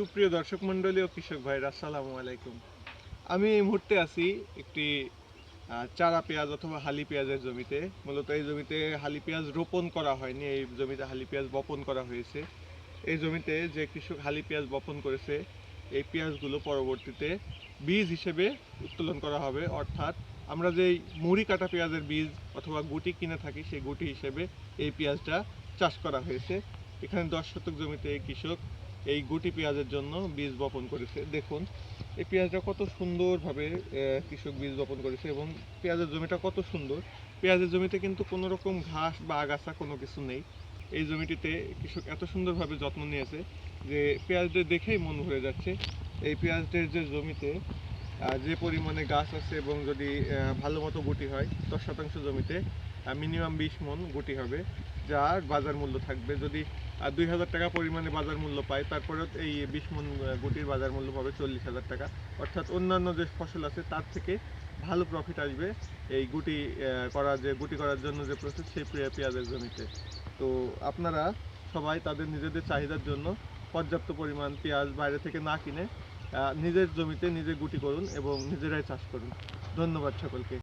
সুপ্রিয় দর্শক মণ্ডলী ও কৃষক ভাইরা, আসসালামু আলাইকুম। আমি এই মুহূর্তে আছি একটি চারা পেঁয়াজ অথবা হালি পেঁয়াজের জমিতে। মূলত এই জমিতে হালি পেঁয়াজ রোপণ করা হয়নি, এই জমিতে হালি পেঁয়াজ বপন করা হয়েছে। এই জমিতে যে কৃষক হালি পেঁয়াজ বপন করেছে, এই পেঁয়াজগুলো পরবর্তীতে বীজ হিসেবে উত্তোলন করা হবে। অর্থাৎ আমরা যেই মুড়ি কাটা পেঁয়াজের বীজ অথবা গুটি কিনে থাকি, সেই গুটি হিসেবে এই পেঁয়াজটা চাষ করা হয়েছে। এখানে দশ শতক জমিতে এই কৃষক এই গুটি পেঁয়াজের জন্য বীজ বপন করেছে। দেখুন, এই পেঁয়াজটা কত সুন্দরভাবে কৃষক বীজ বপন করেছে এবং পেঁয়াজের জমিটা কত সুন্দর। পেঁয়াজের জমিতে কিন্তু কোনো রকম ঘাস বা আগাছা কোনো কিছু নেই। এই জমিটিতে কৃষক এত সুন্দরভাবে যত্ন নিয়েছে যে পেঁয়াজটা দেখেই মন ভরে যাচ্ছে। এই পেঁয়াজের যে জমিতে যে পরিমাণে গাছ আছে এবং যদি ভালো মতো গুটি হয়, দশ শতাংশ জমিতে মিনিমাম বিশ মন গুটি হবে যার বাজার মূল্য থাকবে। যদি দুই হাজার টাকা পরিমাণে বাজার মূল্য পায়, তারপরেও এই বিশ মন গুটির বাজার মূল্য পাবে চল্লিশ হাজার টাকা। অর্থাৎ অন্যান্য যে ফসল আছে, তার থেকে ভালো প্রফিট আসবে এই গুটি করা যে, গুটি করার জন্য যে প্রসেস সেই পেঁয়াজের জমিতে। তো আপনারা সবাই তাদের নিজেদের চাহিদার জন্য পর্যাপ্ত পরিমাণ পেঁয়াজ বাইরে থেকে না কিনে নিজের জমিতে নিজে গুটি করুন এবং নিজেরাই চাষ করুন। ধন্যবাদ সকলকে।